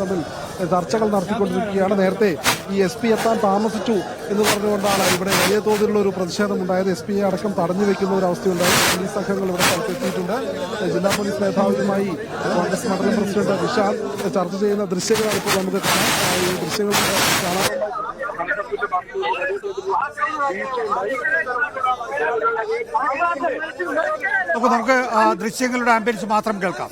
തമ്മിൽ ചർച്ചകൾ നടത്തിക്കൊണ്ടിരിക്കുകയാണ്. നേരത്തെ ഈ എസ് പി എത്താൻ താമസിച്ചു എന്ന് പറഞ്ഞുകൊണ്ടാണ് ഇവിടെ വലിയ തോതിലുള്ള ഒരു പ്രതിഷേധം ഉണ്ടായത് എസ് പിയെ അടക്കം തടഞ്ഞു വെക്കുന്ന ഒരു അവസ്ഥയുണ്ടായി. പോലീസ് സംഘങ്ങൾ ഇവിടെ സ്ഥലത്തെത്തിയിട്ടുണ്ട്. ജില്ലാ പോലീസ് മേധാവിയുമായി കോൺഗ്രസ് മണ്ഡലം പ്രസിഡന്റ് വിശാൽ ചർച്ച ചെയ്യുന്ന ദൃശ്യങ്ങളാണ് ഇപ്പോൾ നമുക്ക് കാണാം. ഈ ദൃശ്യങ്ങൾ കാണാം. നമുക്ക് നമുക്ക് ദൃശ്യങ്ങളുടെ ആംബിയൻസ് മാത്രം കേൾക്കാം.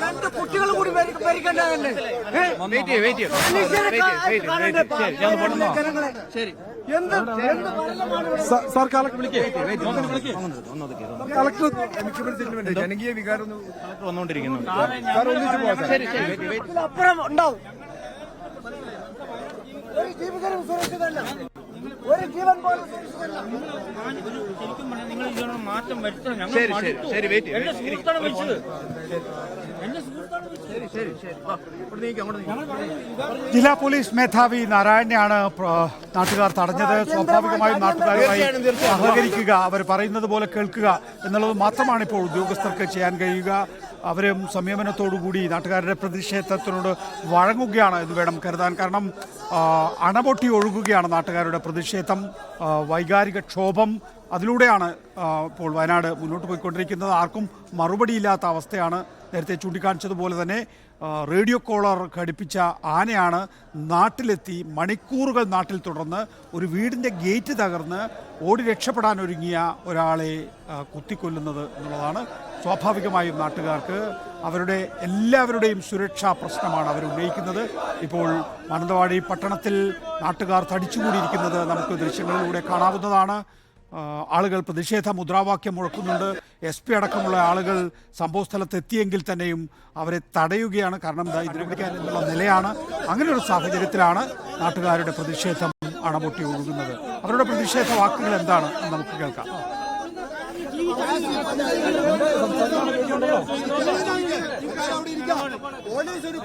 രണ്ട് കുട്ടികൾ കൂടി ഭരിക്കേണ്ടതല്ലേ എന്ത് എന്ത് കളക്ടർ കളക്ടർ ജനകീയ വികാരം വന്നുകൊണ്ടിരിക്കുന്നു അപ്പുറം ഉണ്ടാവും ഒരു ജീവിതം സുരക്ഷിതല്ല ഒരു ജീവൻ പോലും സുരക്ഷിതല്ല നിങ്ങൾ ഇതിനോട് മാറ്റം വരുത്തണം ഞങ്ങൾ ശരി ശരി ശരി വെയിറ്റ് എന്റെ സുഹൃത്താണ് വിളിച്ചത്. എന്റെ സുഹൃത്താണ് ശരി ശരി ശരി. വാ ഇവിടെ അങ്ങോട്ട് നീക്കി ജില്ലാ പോലീസ് മേധാവി നാരായണനെയാണ് നാട്ടുകാർ തടഞ്ഞത്. സ്വാഭാവികമായും നാട്ടുകാരുമായി സഹകരിക്കുക. അവർ പറയുന്നത് പോലെ കേൾക്കുക എന്നുള്ളത് മാത്രമാണ് ഇപ്പോൾ ഉദ്യോഗസ്ഥർക്ക് ചെയ്യാൻ കഴിയുക. അവരും സംയമനത്തോടുകൂടി നാട്ടുകാരുടെ പ്രതിഷേധത്തിനോട് വഴങ്ങുകയാണ് എന്ന് വേണം കരുതാൻ. കാരണം അണപൊട്ടി ഒഴുകുകയാണ് നാട്ടുകാരുടെ പ്രതിഷേധം വൈകാരിക ക്ഷോഭം അതിലൂടെയാണ് ഇപ്പോൾ വയനാട് മുന്നോട്ട് പോയിക്കൊണ്ടിരിക്കുന്നത്. ആർക്കും മറുപടിയില്ലാത്ത അവസ്ഥയാണ് നേരത്തെ ചൂണ്ടിക്കാണിച്ചതുപോലെ തന്നെ റേഡിയോ കോളർ ഘടിപ്പിച്ച ആനയാണ് നാട്ടിലെത്തി മണിക്കൂറുകൾ നാട്ടിൽ തുടർന്ന് ഒരു വീടിന്റെ ഗേറ്റ് തകർന്ന് ഓടി രക്ഷപ്പെടാൻ ഒരുങ്ങിയ ഒരാളെ കുത്തിക്കൊല്ലുന്നത് എന്നുള്ളതാണ് സ്വാഭാവികമായും നാട്ടുകാർക്ക് അവരുടെ എല്ലാവരുടെയും സുരക്ഷാ പ്രശ്നമാണ് അവർ ഉന്നയിക്കുന്നത്. ഇപ്പോൾ മാനന്തവാടി പട്ടണത്തിൽ നാട്ടുകാർ തടിച്ചുകൂടിയിരിക്കുന്നത് നമുക്ക് ദൃശ്യങ്ങളിലൂടെ കാണാവുന്നതാണ്. ആളുകൾ പ്രതിഷേധ മുദ്രാവാക്യം മുഴക്കുന്നുണ്ട്. എസ് പി അടക്കമുള്ള ആളുകൾ സംഭവസ്ഥലത്ത് എത്തിയെങ്കിൽ തന്നെയും അവരെ തടയുകയാണ്. കാരണം ദാ ഇതിനെ പിടിക്കാൻ എന്നുള്ള നിലയാണ്. അങ്ങനെ ഒരു സാഹചര്യത്തിലാണ് നാട്ടുകാരുടെ പ്രതിഷേധം അണമൊട്ടി ഒഴുകുന്നത്. അവരുടെ പ്രതിഷേധ വാക്കുകൾ എന്താണ്? നമുക്ക് കേൾക്കാം. പോലീസ് ഒരു